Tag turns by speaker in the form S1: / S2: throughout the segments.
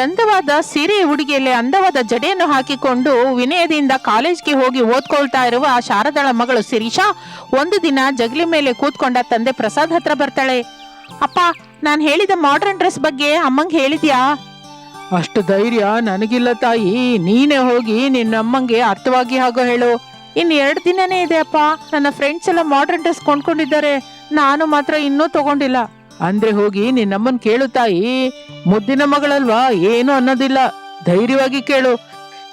S1: ಚಂದವಾದ ಸೀರೆ ಹುಡುಗಿಯಲ್ಲಿ ಅಂದವಾದ ಜಡೆಯನ್ನು ಹಾಕಿಕೊಂಡು ವಿನಯದಿಂದ ಕಾಲೇಜ್ಗೆ ಹೋಗಿ ಓದ್ಕೊಳ್ತಾ ಇರುವ ಶಾರದಾಳ ಮಗಳು ಶಿರೀಷಾ ಒಂದು ದಿನ ಜಗಲಿ ಮೇಲೆ ಕೂತ್ಕೊಂಡ ತಂದೆ ಪ್ರಸಾದ್ ಹತ್ರ ಬರ್ತಾಳೆ. ಅಪ್ಪ ನಾನು ಹೇಳಿದ ಮಾಡ್ರನ್ ಡ್ರೆಸ್ ಬಗ್ಗೆ ಅಮ್ಮಂಗೆ ಹೇಳಿದ್ಯಾ? ಅಷ್ಟು ಧೈರ್ಯ ನನಗಿಲ್ಲ ತಾಯಿ. ನೀನೇ ಹೋಗಿ ನಿನ್ನ ಅಮ್ಮಂಗೆ ಅರ್ಥವಾಗಿ ಹಾಗೋ ಹೇಳು. ಇನ್ನು ಎರಡು ದಿನನೇ ಇದೆ ಅಪ್ಪ. ನನ್ನ ಫ್ರೆಂಡ್ಸ್ ಎಲ್ಲ ಮಾಡರ್ನ್ ಡ್ರೆಸ್ ಕೊಂಡ್ಕೊಂಡಿದ್ದಾರೆ. ನಾನು ಮಾತ್ರ ಇನ್ನೂ ತಗೊಂಡಿಲ್ಲ. ಅಂದ್ರೆ ಹೋಗಿ ನಿನ್ನಮ್ಮನ್ ಕೇಳು ತಾಯಿ. ಮುದ್ದಿನ ಮಗಳಲ್ವಾ? ಏನು ಅನ್ನೋದಿಲ್ಲ. ಧೈರ್ಯವಾಗಿ ಕೇಳು.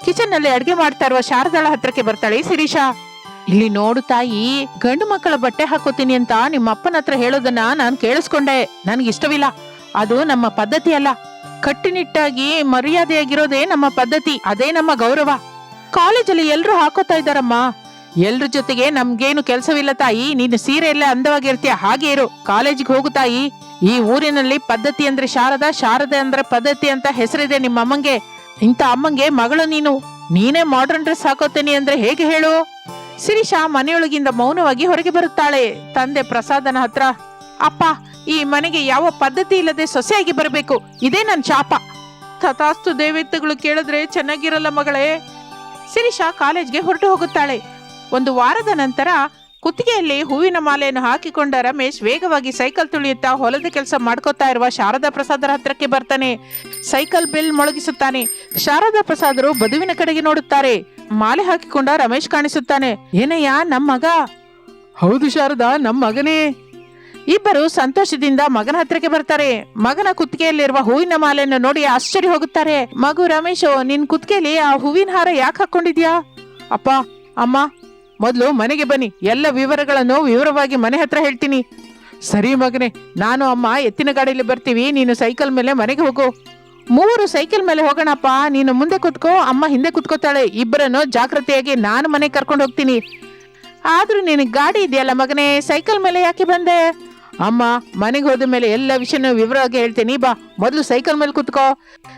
S1: ಕಿಚನ್ನಲ್ಲಿ ಅಡ್ಗೆ ಮಾಡ್ತಾ ಇರುವ ಶಾರದಾಳ ಹತ್ರಕ್ಕೆ ಬರ್ತಾಳೆ ಶಿರೀಶಾ ಇಲ್ಲಿ ನೋಡು ತಾಯಿ, ಗಂಡು ಮಕ್ಕಳ ಬಟ್ಟೆ ಹಾಕೋತೀನಿ ಅಂತ ನಿಮ್ಮ ಅಪ್ಪನ ಹತ್ರ ಹೇಳೋದನ್ನ ನಾನ್ ಕೇಳಿಸ್ಕೊಂಡೆ. ನನ್ಗೆ ಇಷ್ಟವಿಲ್ಲ. ಅದು ನಮ್ಮ ಪದ್ಧತಿ ಅಲ್ಲ. ಕಟ್ಟಿನಿಟ್ಟಾಗಿ ಮರ್ಯಾದೆಯಾಗಿರೋದೇ ನಮ್ಮ ಪದ್ಧತಿ. ಅದೇ ನಮ್ಮ ಗೌರವ. ಕಾಲೇಜಲ್ಲಿ ಎಲ್ರು ಹಾಕೋತಾ ಇದ್ದಾರಮ್ಮ. ಎಲ್ರ ಜೊತೆಗೆ ನಮ್ಗೇನು ಕೆಲಸವಿಲ್ಲ ತಾಯಿ, ನೀನು ಸೀರೆ ಎಲ್ಲ ಅಂದವಾಗಿರ್ತೀಯ ಹಾಗೆ ಇರು. ಕಾಲೇಜಿಗೆ ಹೋಗು ತಾಯಿ. ಈ ಊರಿನಲ್ಲಿ ಪದ್ಧತಿ ಅಂದ್ರೆ ಶಾರದಾ, ಶಾರದೆ ಅಂದ್ರೆ ಪದ್ಧತಿ ಅಂತ ಹೆಸರಿದೆ ನಿಮ್ಮ ಅಮ್ಮಂಗೆ ಇಂಥ ಅಮ್ಮಂಗೆ ಮಗಳು ನೀನು. ನೀನೇ ಮಾಡರ್ನ್ ಡ್ರೆಸ್ ಹಾಕೋತೀನಿ ಅಂದ್ರೆ ಹೇಗೆ ಹೇಳು? ಸಿರಿಶಾ ಮನೆಯೊಳಗಿಂದ ಮೌನವಾಗಿ ಹೊರಗೆ ಬರುತ್ತಾಳೆ. ತಂದೆ ಪ್ರಸಾದನ ಹತ್ರ, ಅಪ್ಪ, ಈ ಮನೆಗೆ ಯಾವ ಪದ್ಧತಿ ಇಲ್ಲದೆ ಸೊಸೆಯಾಗಿ ಬರಬೇಕು? ಇದೇ ನನ್ ಶಾಪ. ತಥಾಸ್ತು ದೇವತೆಗಳು ಕೇಳಿದ್ರೆ ಚೆನ್ನಾಗಿರಲ್ಲ ಮಗಳೇ. ಶಿರೀಶಾ ಕಾಲೇಜ್ಗೆ ಹೊರಟು ಹೋಗುತ್ತಾಳೆ. ಒಂದು ವಾರದ ನಂತರ ಕುತ್ತಿಗೆಯಲ್ಲಿ ಹೂವಿನ ಮಾಲೆಯನ್ನು ಹಾಕಿಕೊಂಡ ರಮೇಶ್ ವೇಗವಾಗಿ ಸೈಕಲ್ ತುಳಿಯುತ್ತಾ ಹೊಲದ ಕೆಲಸ ಮಾಡ್ಕೋತಾ ಇರುವ ಶಾರದಾ ಪ್ರಸಾದರ ಹತ್ರಕ್ಕೆ ಬರ್ತಾನೆ. ಸೈಕಲ್ ಬಿಲ್ ಮೊಳಗಿಸುತ್ತಾನೆ. ಶಾರದಾ ಪ್ರಸಾದರು ಬದುವಿನ ಕಡೆಗೆ ನೋಡುತ್ತಾರೆ. ಮಾಲೆ ಹಾಕಿಕೊಂಡ ರಮೇಶ್ ಕಾಣಿಸುತ್ತಾನೆ. ಏನಯ್ಯ ನಮ್ಮ ಮಗ? ಹೌದು ಶಾರದಾ ನಮ್ಮ ಮಗನೇ. ಇಬ್ಬರು ಸಂತೋಷದಿಂದ ಮಗನ ಹತ್ರಕ್ಕೆ ಬರ್ತಾರೆ. ಮಗನ ಕುತ್ತಿಗೆಯಲ್ಲಿರುವ ಹೂವಿನ ಮಾಲೆಯನ್ನು ನೋಡಿ ಆಶ್ಚರ್ಯ ಹೋಗುತ್ತಾರೆ. ಮಗು ರಮೇಶ್ ನಿನ್ ಕುತ್ತಿಗೆಯಲ್ಲಿ ಆ ಹೂವಿನ ಹಾರ ಯಾಕೆ ಹಾಕೊಂಡಿದ್ಯಾ? ಅಪ್ಪ ಅಮ್ಮ ಮೊದಲು ಮನೆಗೆ ಬನ್ನಿ. ಎಲ್ಲ ವಿವರಗಳನ್ನು ವಿವರವಾಗಿ ಮನೆ ಹತ್ರ ಹೇಳ್ತೀನಿ. ಸರಿ ಮಗನೇ, ನಾನು ಅಮ್ಮ ಎತ್ತಿನ ಗಾಡಿಯಲ್ಲಿ ಬರ್ತೀವಿ, ನೀನು ಸೈಕಲ್ ಮೇಲೆ ಮನೆಗೆ ಹೋಗು. ಮೂವರು ಸೈಕಲ್ ಮೇಲೆ ಹೋಗೋಣಪ್ಪ, ನೀನು ಮುಂದೆ ಕುತ್ಕೋ, ಅಮ್ಮ ಹಿಂದೆ ಕುತ್ಕೋತಾಳೆ. ಇಬ್ಬರನ್ನು ಜಾಗ್ರತೆಯಾಗಿ ನಾನು ಮನೆಗೆ ಕರ್ಕೊಂಡು ಹೋಗ್ತೀನಿ. ಆದರೂ ನಿನಗೆ ಗಾಡಿ ಇದೆಯಲ್ಲ ಮಗನೇ, ಸೈಕಲ್ ಮೇಲೆ ಯಾಕೆ ಬಂದೆ? ಅಮ್ಮ, ಮನೆಗೆ ಹೋದ ಮೇಲೆ ಎಲ್ಲ ವಿಷಯನೂ ವಿವರವಾಗಿ ಹೇಳ್ತೀನಿ. ಬಾ, ಮೊದಲು ಸೈಕಲ್ ಮೇಲೆ ಕುತ್ಕೋ.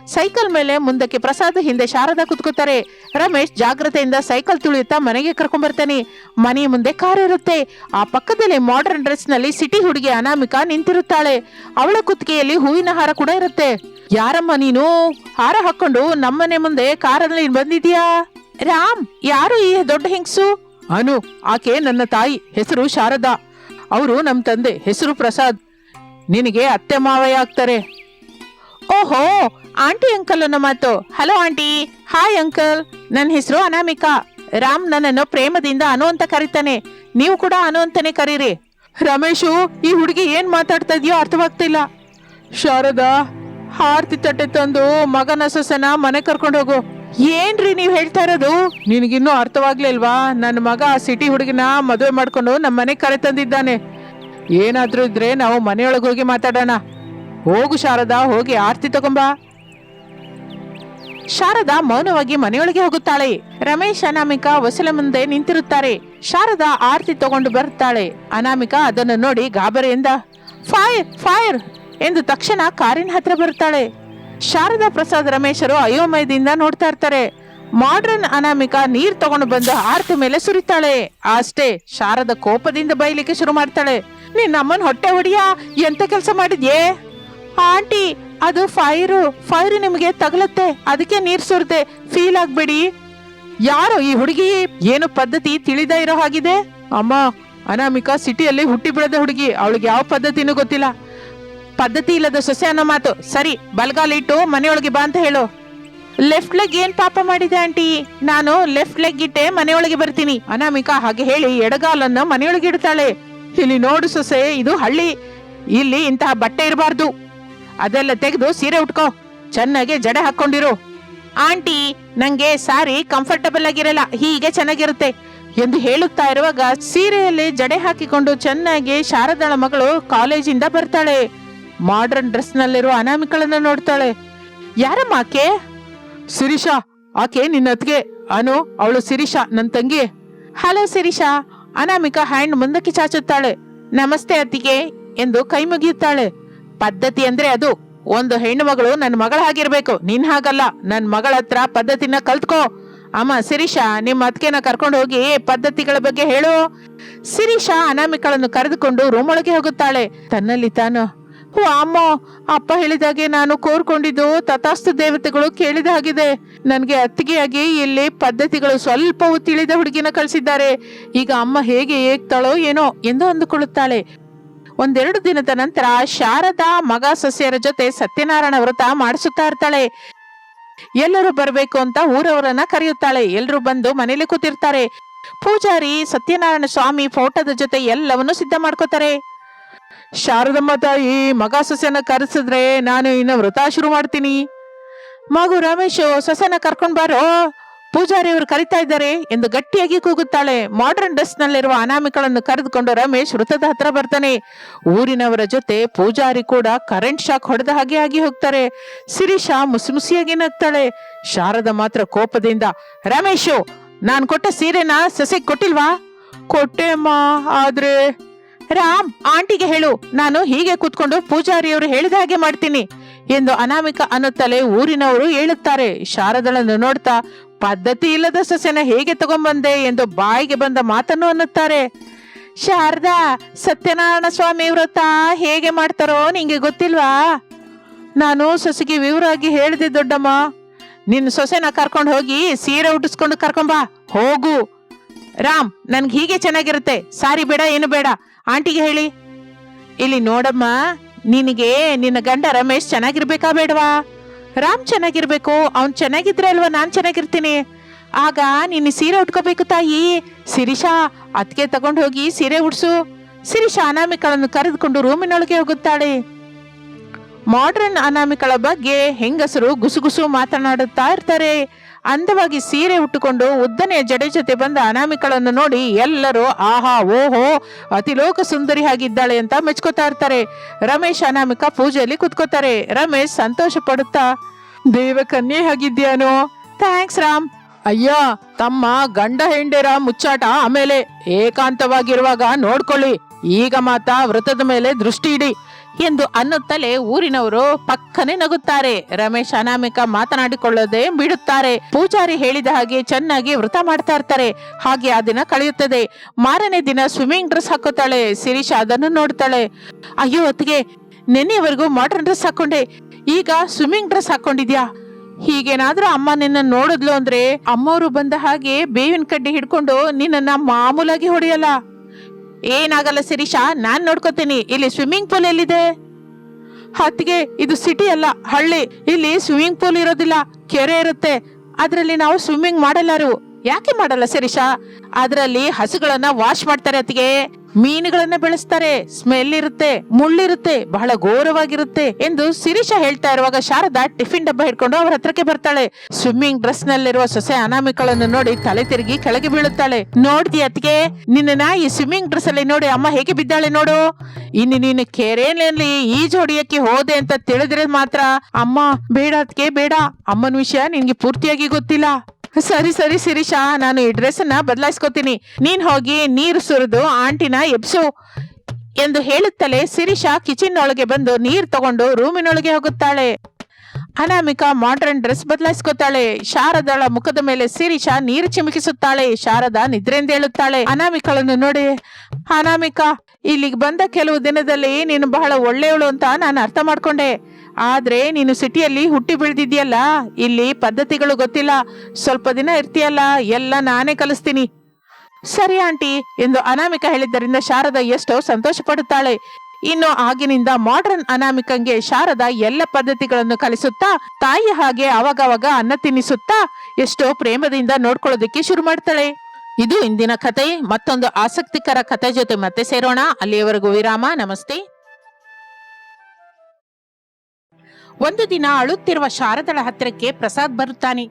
S1: ಸೈಕಲ್ ಮೇಲೆ ಮುಂದಕ್ಕೆ ಪ್ರಸಾದ್, ಹಿಂದೆ ಶಾರದಾ ಕುತ್ಕೋತಾರೆ. ರಮೇಶ್ ಜಾಗ್ರತೆಯಿಂದ ಸೈಕಲ್ ತುಳಿಯುತ್ತಾ ಮನೆಗೆ ಕರ್ಕೊಂಡ್ ಬರ್ತಾನೆ. ಮನೆ ಮುಂದೆ ಕಾರ್ ಇರುತ್ತೆ. ಆ ಪಕ್ಕದಲ್ಲಿ ಮಾಡರ್ನ್ ಡ್ರೆಸ್ನಲ್ಲಿ ಸಿಟಿ ಹುಡುಗಿ ಅನಾಮಿಕಾ ನಿಂತಿರುತ್ತಾಳೆ. ಅವಳ ಕುತ್ತಿಗೆಯಲ್ಲಿ ಹೂವಿನ ಹಾರ ಕೂಡ ಇರುತ್ತೆ. ಯಾರಮ್ಮ ನೀನು? ಹಾರ ಹಾಕೊಂಡು ನಮ್ಮನೆ ಮುಂದೆ ಕಾರಲ್ಲಿ ಬಂದಿದ್ಯಾ? ರಾಮ್, ಯಾರು ಈ ದೊಡ್ಡ ಹೆಂಗಸು? ಅನು, ಆಕೆ ನನ್ನ ತಾಯಿ, ಹೆಸರು ಶಾರದಾ. ಅವರು ನಮ್ಮ ತಂದೆ, ಹೆಸರು ಪ್ರಸಾದ್. ನಿನಗೆ ಅತ್ತೆ ಮಾವಯ್ಯ ಆಗ್ತಾರೆ. ಓಹೋ, ಆಂಟಿ ಅಂಕಲ್ ಅನ್ನೋ ಮಾತು. Hello aunty, hi uncle. ನನ್ನ ಹೆಸರು ಅನಾಮಿಕಾ. ರಾಮ್ ನನ್ನನ್ನು ಪ್ರೇಮದಿಂದ ಅನು ಅಂತ ಕರೀತಾನೆ. ನೀವು ಕೂಡ ಅನು ಅಂತಾನೆ ಕರೀರಿ. ರಮೇಶು, ಈ ಹುಡುಗಿ ಏನ್ ಮಾತಾಡ್ತಾ ಇದೆಯೋ ಅರ್ಥವಾಗ್ತಿಲ್ಲ. ಶಾರದಾ ಹಾರ್ತಿ ತಟ್ಟೆ ತಂದು ಮಗನ ಸೊಸನ ಮನೆ ಕರ್ಕೊಂಡು ಹೋಗು. ಏನ್ರಿ ನೀವು ಹೇಳ್ತಾ ಇರೋದು? ನಿನಗಿನ್ನೂ ಅರ್ಥವಾಗ್ಲಿಲ್ವಾ ನನ್ನ ಮಗ ಆ ಸಿಟಿ ಹುಡುಗಿನ ಮದುವೆ ಮಾಡ್ಕೊಂಡು ನಮ್ಮ ಮನೆ ಕರೆ ತಂದಿದ್ದಾನೆ ಏನಾದ್ರೂ ಇದ್ರೆ ನಾವು ಮನೆಯೊಳಗೆ ಹೋಗಿ ಮಾತಾಡೋಣ. ಹೋಗು ಶಾರದಾ, ಹೋಗಿ ಆರ್ತಿ ತಗೊಂಬಾ. ಶಾರದಾ ಮೌನವಾಗಿ ಮನೆಯೊಳಗೆ ಹೋಗುತ್ತಾಳೆ. ರಮೇಶ್, ಅನಾಮಿಕಾ ವಸಲೆ ಮುಂದೆ ನಿಂತಿರುತ್ತಾರೆ. ಶಾರದಾ ಆರ್ತಿ ತಗೊಂಡು ಬರುತ್ತಾಳೆ. ಅನಾಮಿಕಾ ಅದನ್ನು ನೋಡಿ ಗಾಬರಿಯಿಂದ, ಫೈರ್ ಫೈರ್! ಎಂದು ತಕ್ಷಣ ಕಾರಿನ ಹತ್ರ ಬರುತ್ತಾಳೆ. ಶಾರದಾ ಪ್ರಸಾದ್ ರಮೇಶರು ಅಯೋಮಯದಿಂದ ನೋಡ್ತಾ ಇರ್ತಾರೆ. ಮಾಡ್ರನ್ ಅನಾಮಿಕಾ ನೀರ್ ತಗೊಂಡು ಬಂದು ಆರ್ತಿ ಮೇಲೆ ಸುರಿತಾಳೆ. ಅಷ್ಟೇ, ಶಾರದ ಕೋಪದಿಂದ ಬೈಲಿಕ್ಕೆ ಶುರು ಮಾಡ್ತಾಳೆ. ನಿನ್ನ ಅಮ್ಮನ ಹೊಟ್ಟೆ ಹೊಡಿಯಾ? ಎಂತ ಕೆಲಸ ಮಾಡಿದ್ಯೇ? ಆಂಟಿ, ಅದು ಫೈರು. ಫೈರು ನಿಮಗೆ ತಗಲತ್ತೆ. ಅದಕ್ಕೆ ನೀರ್ ಸುರಿದೆ. ಫೀಲ್ ಆಗ್ಬೇಡಿ. ಯಾರು ಈ ಹುಡುಗಿ ಏನು ಪದ್ಧತಿ ತಿಳಿದ ಇರೋ ಹಾಗಿದೆ? ಅಮ್ಮ, ಅನಾಮಿಕಾ ಸಿಟಿಯಲ್ಲಿ ಹುಟ್ಟಿ ಬೆಳೆದ ಹುಡುಗಿ. ಅವಳಿಗೆ ಯಾವ ಪದ್ಧತಿನೂ ಗೊತ್ತಿಲ್ಲ. ಪದ್ಧತಿ ಇಲ್ಲದ ಸೊಸೆ ಅನ್ನೋ ಮಾತು. ಸರಿ, ಬಲ್ಗಾಲ್ ಇಟ್ಟು ಮನೆಯೊಳಗೆ ಬಾ ಅಂತ ಹೇಳು. ಲೆಫ್ಟ್ ಲೆಗ್ ಏನ್ ಪಾಪ ಮಾಡಿದೆ ಆಂಟಿ? ನಾನು ಲೆಫ್ಟ್ ಲೆಗ್ ಇಟ್ಟೆ ಮನೆಯೊಳಗೆ ಬರ್ತೀನಿ. ಅನಾಮಿಕಾ ಹಾಗೆ ಹೇಳಿ ಎಡಗಾಲನ್ನು ಮನೆಯೊಳಗೆ ಇಡ್ತಾಳೆ. ಇಲ್ಲಿ ನೋಡು ಸೊಸೆ, ಇದು ಹಳ್ಳಿ. ಇಲ್ಲಿ ಇಂತಹ ಬಟ್ಟೆ ಇರಬಾರ್ದು. ಅದೆಲ್ಲ ತೆಗೆದು ಸೀರೆ ಉಟ್ಕೋ. ಚೆನ್ನಾಗಿ ಜಡೆ ಹಾಕೊಂಡಿರು ಆಂಟಿ, ನಂಗೆ ಸಾರಿ ಕಂಫರ್ಟಬಲ್ ಆಗಿರಲ್ಲ, ಹೀಗೆ ಚೆನ್ನಾಗಿರುತ್ತೆ. ಎಂದು ಹೇಳುತ್ತಾ ಇರುವಾಗ ಸೀರೆಯಲ್ಲಿ ಜಡೆ ಹಾಕಿಕೊಂಡು ಚೆನ್ನಾಗಿ ಶಾರದಾಳ ಮಗಳು ಕಾಲೇಜಿಂದ ಬರ್ತಾಳೆ. ಮಾಡರ್ನ್ ಡ್ರೆಸ್ ನಲ್ಲಿರುವ ಅನಾಮಿಕಳನ್ನ ನೋಡ್ತಾಳೆ. ಯಾರಮ್ಮ ಆಕೆ? ಸಿರಿಷಾ ಆಕೆ ನಿನ್ನ ಅತ್ಗೆ ಅನು, ಅವಳು ಸಿರಿಷಾ ನನ್ನ ತಂಗಿ. ಹಲೋ ಸಿರಿಷಾ ಅನಾಮಿಕಾ ಹ್ಯಾಂಡ್ ಮುಂದಕ್ಕೆ ಚಾಚುತ್ತಾಳೆ. ನಮಸ್ತೆ ಅತ್ತಿಗೆ ಎಂದು ಕೈ ಮುಗಿಯುತ್ತಾಳೆ. ಪದ್ಧತಿ ಅಂದ್ರೆ ಅದು, ಒಂದು ಹೆಣ್ಣು ಮಗಳು ನನ್ನ ಮಗಳ ಹಾಗಿರ್ಬೇಕು. ನಿನ್ ಹಾಗಲ್ಲ ನನ್ನ ಮಗಳ ಹತ್ರ ಪದ್ಧತಿನ ಕಲ್ತ್ಕೋ. ಅಮ್ಮ ಸಿರಿಷಾ ನಿಮ್ಮ ಅತ್ತಿಗೆನ ಕರ್ಕೊಂಡು ಹೋಗಿ ಪದ್ಧತಿಗಳ ಬಗ್ಗೆ ಹೇಳು. ಸಿರಿಷಾ ಅನಾಮಿಕಳನ್ನು ಕರೆದುಕೊಂಡು ರೂಮ್ ಒಳಗೆ ಹೋಗುತ್ತಾಳೆ. ತನ್ನಲ್ಲಿ ತಾನು ಅಮ್ಮ, ಅಪ್ಪ ಹೇಳಿದಾಗೆ ನಾನು ಕೋರ್ಕೊಂಡಿದ್ದು ತಥಾಸ್ತು ದೇವತೆಗಳು ಕೇಳಿದ ಹಾಗಿದೆ. ನನಗೆ ಅತ್ತಿಗೆಯಾಗಿ ಇಲ್ಲಿ ಪದ್ಧತಿಗಳು ಸ್ವಲ್ಪವೂ ತಿಳಿದ ಹುಡುಗಿನ ಕಳಿಸಿದ್ದಾರೆ. ಈಗ ಅಮ್ಮ ಹೇಗೆ ಏಗ್ತಾಳೋ ಏನೋ ಎಂದು ಅಂದುಕೊಳ್ಳುತ್ತಾಳೆ. ಒಂದೆರಡು ದಿನದ ನಂತರ ಶಾರದಾ ಮಗ ಸಸ್ಯರ ಜೊತೆ ಸತ್ಯನಾರಾಯಣ ವ್ರತ ಮಾಡಿಸುತ್ತಾ ಇರ್ತಾಳೆ. ಎಲ್ಲರೂ ಬರಬೇಕು ಅಂತ ಊರವರನ್ನ ಕರೆಯುತ್ತಾಳೆ. ಎಲ್ಲರೂ ಬಂದು ಮನೇಲಿ ಕೂತಿರ್ತಾರೆ. ಪೂಜಾರಿ, ಸತ್ಯನಾರಾಯಣ ಸ್ವಾಮಿ ಫೋಟೋದ ಜೊತೆ ಎಲ್ಲವನ್ನೂ ಸಿದ್ಧ ಮಾಡ್ಕೋತಾರೆ. ಶಾರದಮ್ಮ ತಾಯಿ ಮಗ ಸೊಸೆನ ಕರೆಸಿದ್ರೆ ನಾನು ಇನ್ನು ವ್ರತ ಶುರು ಮಾಡ್ತೀನಿ. ಮಗು ರಮೇಶ್ ಸೊಸೆನ ಕರ್ಕೊಂಡ್ ಬಾರೋ. ಪೂಜಾರಿ ಅವರು ಕರಿತಾ ಇದ್ದಾರೆ. ಎಂದು ಗಟ್ಟಿಯಾಗಿ ಕೂಗುತ್ತಾಳೆ. ಮಾಡರ್ನ್ ಡ್ರೆಸ್ ನಲ್ಲಿರುವ ಅನಾಮಿಕಳನ್ನು ಕರೆದುಕೊಂಡು ರಮೇಶ್ ವೃತದ ಹತ್ರ ಬರ್ತಾನೆ. ಊರಿನವರ ಜೊತೆ ಪೂಜಾರಿ ಕೂಡ ಕರೆಂಟ್ ಶಾಕ್ ಹೊಡೆದ ಹಾಗೆ ಆಗಿ ಹೋಗ್ತಾರೆ. ಸಿರಿಶಾ ಮುಸಿಮುಸಿಯಾಗಿ ನಗ್ತಾಳೆ. ಶಾರದ ಮಾತ್ರ ಕೋಪದಿಂದ, ರಮೇಶು, ನಾನ್ ಕೊಟ್ಟ ಸೀರೆನ ಸಸಿಗೆ ಕೊಟ್ಟಿಲ್ವಾ? ಕೊಟ್ಟೆ ಅಮ್ಮ ಆದ್ರೆ ರಾಮ್, ಆಂಟಿಗೆ ಹೇಳು, ನಾನು ಹೀಗೆ ಕೂತ್ಕೊಂಡು ಪೂಜಾರಿಯವರು ಹೇಳಿದ ಹಾಗೆ ಮಾಡ್ತೀನಿ ಎಂದು ಅನಾಮಿಕ ಅನ್ನುತ್ತಲೇ ಊರಿನವರು ಹೇಳುತ್ತಾರೆ. ಶಾರದಳನ್ನು ನೋಡ್ತಾ, ಪದ್ಧತಿ ಇಲ್ಲದ ಸಸ್ಯನ ಹೇಗೆ ತಗೊಂಬಂದೆ ಎಂದು ಬಾಯಿಗೆ ಬಂದ ಮಾತನ್ನು ಅನ್ನುತ್ತಾರೆ. ಶಾರದಾ, ಸತ್ಯನಾರಾಯಣ ಸ್ವಾಮಿ ವ್ರತ ಹೇಗೆ ಮಾಡ್ತಾರೋ ನಿಂಗೆ ಗೊತ್ತಿಲ್ವಾ? ನಾನು ಸೊಸೆಗೆ ವಿವರವಾಗಿ ಹೇಳಿದೆ ದೊಡ್ಡಮ್ಮ. ನಿನ್ನ ಸೊಸೆನ ಕರ್ಕೊಂಡು ಹೋಗಿ ಸೀರೆ ಉಟ್ಟಿಸ್ಕೊಂಡು ಕರ್ಕೊಂಬಾ, ಹೋಗು. ರಾಮ್, ನನ್ಗೆ ಹೀಗೆ ಚೆನ್ನಾಗಿರುತ್ತೆ, ಸಾರಿ ಬೇಡ, ಏನು ಬೇಡ. ಆಂಟಿಗೆ ಹೇಳಿ. ಇಲ್ಲಿ ನೋಡಮ್ಮ, ನಿನಗೆ ನಿನ್ನ ಗಂಡ ರಮೇಶ್ ಚೆನ್ನಾಗಿರ್ಬೇಕಾ ಬೇಡವಾ? ರಾಮ್ ಚೆನ್ನಾಗಿರ್ಬೇಕು, ಅವ್ನ್ ಚೆನ್ನಾಗಿದ್ರೆ ಅಲ್ವಾ ನಾನ್ ಚೆನ್ನಾಗಿರ್ತೀನಿ. ಆಗ ನಿನ್ನ ಸೀರೆ ಉಟ್ಕೋಬೇಕು ತಾಯಿ. ಸಿರಿಷಾ ಅದಕ್ಕೆ ತಗೊಂಡು ಹೋಗಿ ಸೀರೆ ಉಡ್ಸು. ಸಿರಿಷಾ ಅನಾಮಿಕಳನ್ನು ಕರೆದುಕೊಂಡು ರೂಮಿನೊಳಗೆ ಹೋಗುತ್ತಾಳೆ. ಮಾಡ್ರನ್ ಅನಾಮಿಕಳ ಬಗ್ಗೆ ಹೆಂಗಸರು ಗುಸುಗುಸು ಮಾತನಾಡುತ್ತಾ ಇರ್ತಾರೆ. ಅಂದವಾಗಿ ಸೀರೆ ಉಟ್ಟುಕೊಂಡು ಉದ್ದನೆಯ ಜಡೆ ಜೊತೆ ಬಂದ ಅನಾಮಿಕಳನ್ನು ನೋಡಿ ಎಲ್ಲರೂ, ಆಹಾ, ಓಹೋ, ಅತಿಲೋಕ ಸುಂದರಿ ಆಗಿದ್ದಾಳೆ ಅಂತ ಮೆಚ್ಕೋತಾ ಇರ್ತಾರೆ. ರಮೇಶ್ ಅನಾಮಿಕ ಪೂಜೆಯಲ್ಲಿ ಕುತ್ಕೋತಾರೆ. ರಮೇಶ್ ಸಂತೋಷ ಪಡುತ್ತಾ ದೇವ ಕನ್ಯೆ ಆಗಿದ್ಯಾನೋ ಥ್ಯಾಂಕ್ಸ್, ರಾಮ್. ಅಯ್ಯ, ತಮ್ಮ ಗಂಡ ಹೆಂಡೆರ ಮುಚ್ಚಾಟ ಆಮೇಲೆ ಏಕಾಂತವಾಗಿರುವಾಗ ನೋಡ್ಕೊಳ್ಳಿ. ಈಗ ಮಾತಾ ವ್ರತದ ಮೇಲೆ ದೃಷ್ಟಿ ಇಡಿ. ಎಂದು ಅನ್ನುತ್ತಲೇ ಊರಿನವರು ಪಕ್ಕನೆ ನಗುತ್ತಾರೆ. ರಮೇಶ್ ಅನಾಮಿಕ ಮಾತನಾಡಿಕೊಳ್ಳದೆ ಬಿಡುತ್ತಾರೆ ಪೂಜಾರಿ ಹೇಳಿದ ಹಾಗೆ ಚೆನ್ನಾಗಿ ವ್ರತ ಮಾಡ್ತಾ ಇರ್ತಾರೆ. ಹಾಗೆ ಆ ದಿನ ಕಳೆಯುತ್ತದೆ. ಮಾರನೇ ದಿನ ಸ್ವಿಮ್ಮಿಂಗ್ ಡ್ರೆಸ್ ಹಾಕುತ್ತಾಳೆ. ಶಿರೀಶ ಅದನ್ನು ನೋಡ್ತಾಳೆ. ಅಯ್ಯೋ ಹೊತ್ತಿಗೆ, ನಿನ್ನೆವರೆಗೂ ಮಾಡರ್ನ್ ಡ್ರೆಸ್ ಹಾಕೊಂಡೆ. ಈಗ ಸ್ವಿಮ್ಮಿಂಗ್ ಡ್ರೆಸ್ ಹಾಕೊಂಡಿದ್ಯಾ? ಹೀಗೇನಾದ್ರೂ ಅಮ್ಮ ನಿನ್ನ ನೋಡಿದ್ಲು ಅಂದ್ರೆ ಅಮ್ಮವರು ಬಂದ ಹಾಗೆ ಬೇವಿನ ಕಡ್ಡಿ ಹಿಡ್ಕೊಂಡು ನಿನ್ನನ್ನ ಮಾಮೂಲಾಗಿ ಹೊಡೆಯಲ್ಲ. ಏನಾಗಲ್ಲ ಸಿರಿಷಾ ನಾನು ನೋಡ್ಕೋತೀನಿ. ಇಲ್ಲಿ ಸ್ವಿಮ್ಮಿಂಗ್ ಪೂಲ್ ಎಲ್ಲಿದೆ? ಹತ್ತಿಗೆ ಇದು ಸಿಟಿ ಅಲ್ಲ, ಹಳ್ಳಿ. ಇಲ್ಲಿ ಸ್ವಿಮ್ಮಿಂಗ್ ಪೂಲ್ ಇರೋದಿಲ್ಲ, ಕೆರೆ ಇರುತ್ತೆ. ಅದರಲ್ಲಿ ನಾವು ಸ್ವಿಮ್ಮಿಂಗ್ ಮಾಡಲ್ಲಾರು. ಯಾಕೆ ಮಾಡಲ್ಲ ಸಿರಿಷಾ ಅದರಲ್ಲಿ ಹಸುಗಳನ್ನ ವಾಶ್ ಮಾಡ್ತಾರೆ ಅತ್ತಿಗೆ. ಮೀನುಗಳನ್ನ ಬೆಳೆಸ್ತಾರೆ. ಸ್ಮೆಲ್ ಇರುತ್ತೆ, ಮುಳ್ಳಿರುತ್ತೆ, ಬಹಳ ಘೋರವಾಗಿರುತ್ತೆ ಎಂದು ಶಿರೀಷ ಹೇಳ್ತಾ ಇರುವಾಗ ಶಾರದಾ ಟಿಫಿನ್ ಡಬ್ಬ ಹಿಡ್ಕೊಂಡು ಅವ್ರ ಹತ್ರಕ್ಕೆ ಬರ್ತಾಳೆ. ಸ್ವಿಮ್ಮಿಂಗ್ ಡ್ರೆಸ್ ನಲ್ಲಿರುವ ಸೊಸೆ ಅನಾಮಿಕಳನ್ನು ನೋಡಿ ತಲೆ ತಿರುಗಿ ಕೆಳಗೆ ಬೀಳುತ್ತಾಳೆ. ನೋಡ್ತಿ ಅತ್ಗೆ ನಿನ್ನ ನಾಯಿ ಸ್ವಿಮ್ಮಿಂಗ್ ಡ್ರೆಸ್ ಅಲ್ಲಿ ನೋಡಿ ಅಮ್ಮ ಹೇಗೆ ಬಿದ್ದಾಳೆ ನೋಡು. ಇನ್ನು ನೀನು ಕೆರೆಯಲ್ಲಿ ಈಜು ಹೊಡಿಯಕ್ಕೆ ಹೋದೆ ಅಂತ ತಿಳಿದ್ರೆ ಮಾತ್ರ, ಅಮ್ಮ, ಬೇಡ ಅತ್ಗೆ ಬೇಡ. ಅಮ್ಮನ ವಿಷಯ ನಿನ್ಗೆ ಪೂರ್ತಿಯಾಗಿ ಗೊತ್ತಿಲ್ಲ. ಸರಿ ಸರಿ ಸಿರಿಶಾ ನಾನು ಈ ಡ್ರೆಸ್ ಅನ್ನ ಬದಲಾಯಿಸ್ಕೋತೀನಿ. ನೀನ್ ಹೋಗಿ ನೀರು ಸುರಿದು ಆಂಟಿನ ಎಬ್ಸು ಎಂದು ಹೇಳುತ್ತಲೇ ಸಿರಿಶಾ ಕಿಚನ್ ಒಳಗೆ ಬಂದು ನೀರು ತಗೊಂಡು ರೂಮಿನೊಳಗೆ ಹೋಗುತ್ತಾಳೆ. ಅನಾಮಿಕಾ ಮಾಡ್ರನ್ ಡ್ರೆಸ್ ಬದಲಾಯಿಸ್ಕೋತಾಳೆ. ಶಾರದಾಳ ಮುಖದ ಮೇಲೆ ಸಿರಿಶಾ ನೀರು ಚಿಮುಕಿಸುತ್ತಾಳೆ. ಶಾರದಾ ನಿದ್ರೆಯಿಂದ ಹೇಳುತ್ತಾಳೆ ಅನಾಮಿಕಳನ್ನು ನೋಡಿ, ಅನಾಮಿಕಾ, ಇಲ್ಲಿಗೆ ಬಂದ ಕೆಲವು ದಿನದಲ್ಲಿ ನೀನು ಬಹಳ ಒಳ್ಳೆಯವಳು ಅಂತ ನಾನು ಅರ್ಥ ಮಾಡ್ಕೊಂಡೆ. ಆದ್ರೆ ನೀನು ಸಿಟಿಯಲ್ಲಿ ಹುಟ್ಟಿ ಬೆಳೆದಿದ್ಯಲ್ಲ ಇಲ್ಲಿ ಪದ್ಧತಿಗಳು ಗೊತ್ತಿಲ್ಲ. ಸ್ವಲ್ಪ ದಿನ ಇರ್ತೀಯಲ್ಲ, ಎಲ್ಲ ನಾನೇ ಕಲಿಸ್ತೀನಿ. ಸರಿ ಆಂಟಿ, ಎಂದು ಅನಾಮಿಕ ಹೇಳಿದ್ದರಿಂದ ಶಾರದ ಎಷ್ಟೋ ಸಂತೋಷ ಪಡುತ್ತಾಳೆ ಇನ್ನು ಆಗಿನಿಂದ ಮಾಡರ್ನ್ ಅನಾಮಿಕಂಗೆ ಶಾರದ ಎಲ್ಲ ಪದ್ಧತಿಗಳನ್ನು ಕಲಿಸುತ್ತಾ ತಾಯಿ ಹಾಗೆ ಅವಾಗವಾಗ ಅನ್ನ ತಿನ್ನಿಸುತ್ತಾ, ಎಷ್ಟೋ ಪ್ರೇಮದಿಂದ ನೋಡ್ಕೊಳ್ಳೋದಕ್ಕೆ ಶುರು ಮಾಡ್ತಾಳೆ. ಇದು ಇಂದಿನ ಕತೆ. ಮತ್ತೊಂದು ಆಸಕ್ತಿಕರ ಕತೆ ಜೊತೆ ಮತ್ತೆ ಸೇರೋಣ. ಅಲ್ಲಿಯವರೆಗೂ ವಿರಾಮ. ನಮಸ್ತೆ. ಒಂದು ದಿನ ಅಳುತ್ತಿರುವ ಶಾರದಳ ಹತ್ತಿರಕ್ಕೆ ಪ್ರಸಾದ್ ಬರುತ್ತಾನೆ.